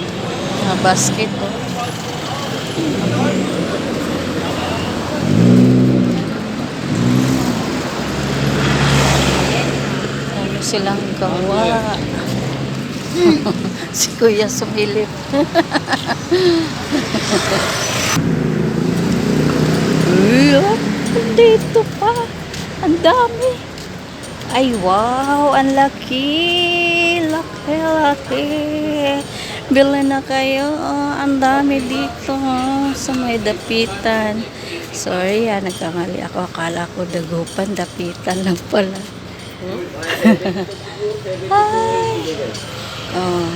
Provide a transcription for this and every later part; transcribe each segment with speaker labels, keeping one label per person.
Speaker 1: Mga basket oh. Ano silang gawa. si Kuya sumilip. Dito pa. Ang dami. Ay, wow. Ang laki. Laki, laki. Bili na kayo. Oh, ang dami dito. oh, sa may dapitan. Sorry, ah, nagkamali ako. Akala ko dagupan. Dapitan lang pala. Hi. Oh.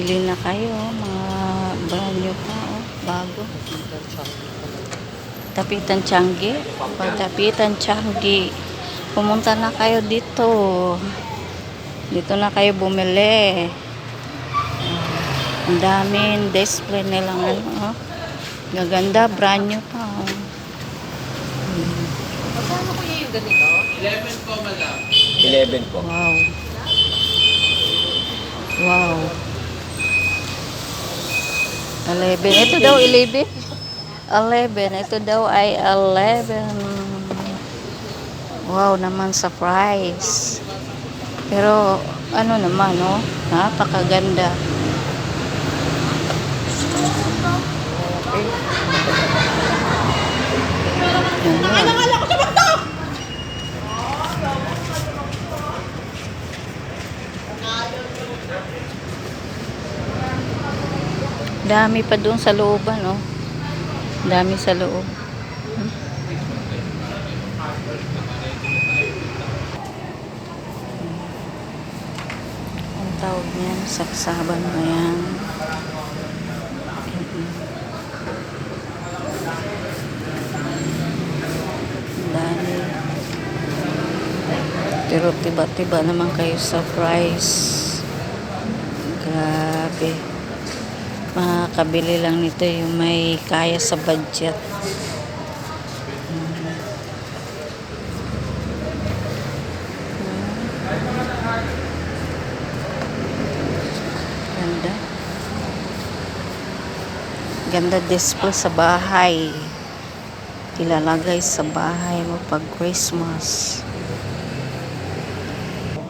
Speaker 1: Bili na kayo. Mga brand new pa. Oh, bago. Tapitan Changi. Pag Tapitan Changi. Pumunta na kayo dito. Dito na kayo bumili. Ang daming display nilang ano. Oh. Gaganda, brand new pa. Oh.
Speaker 2: Magkano kuya yung ganito?
Speaker 3: 11 po.
Speaker 1: Wow. Wow. 11. Ito daw 11. 11. Ito daw ay 11. Wow naman sa price. Pero ano naman, no? Napakaganda. Dami pa doon sa looban, oh. Dami sa loob. Hmm? Ang tawag niyan, saksaban mo yan. Pero tiba-tiba naman kayo sa price. Grabe makakabili lang nito yung may kaya sa budget. Ganda. Ganda display sa bahay. Ilalagay sa bahay mo pag Christmas.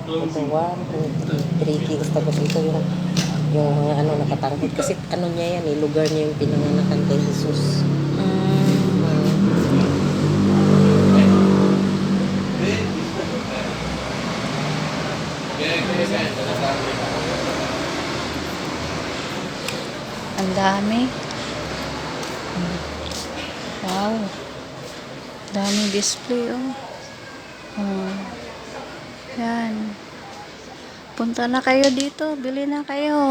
Speaker 2: Ito, 1, 2, 3 kilos pa dito yung yung mga ano nakatangkot kasi ano niya yan eh lugar niya yung pinanganakan kay Jesus.
Speaker 1: Ang dami. Wow. Daming display, oh. Oh. Yan. Punta na kayo dito. Bili na kayo.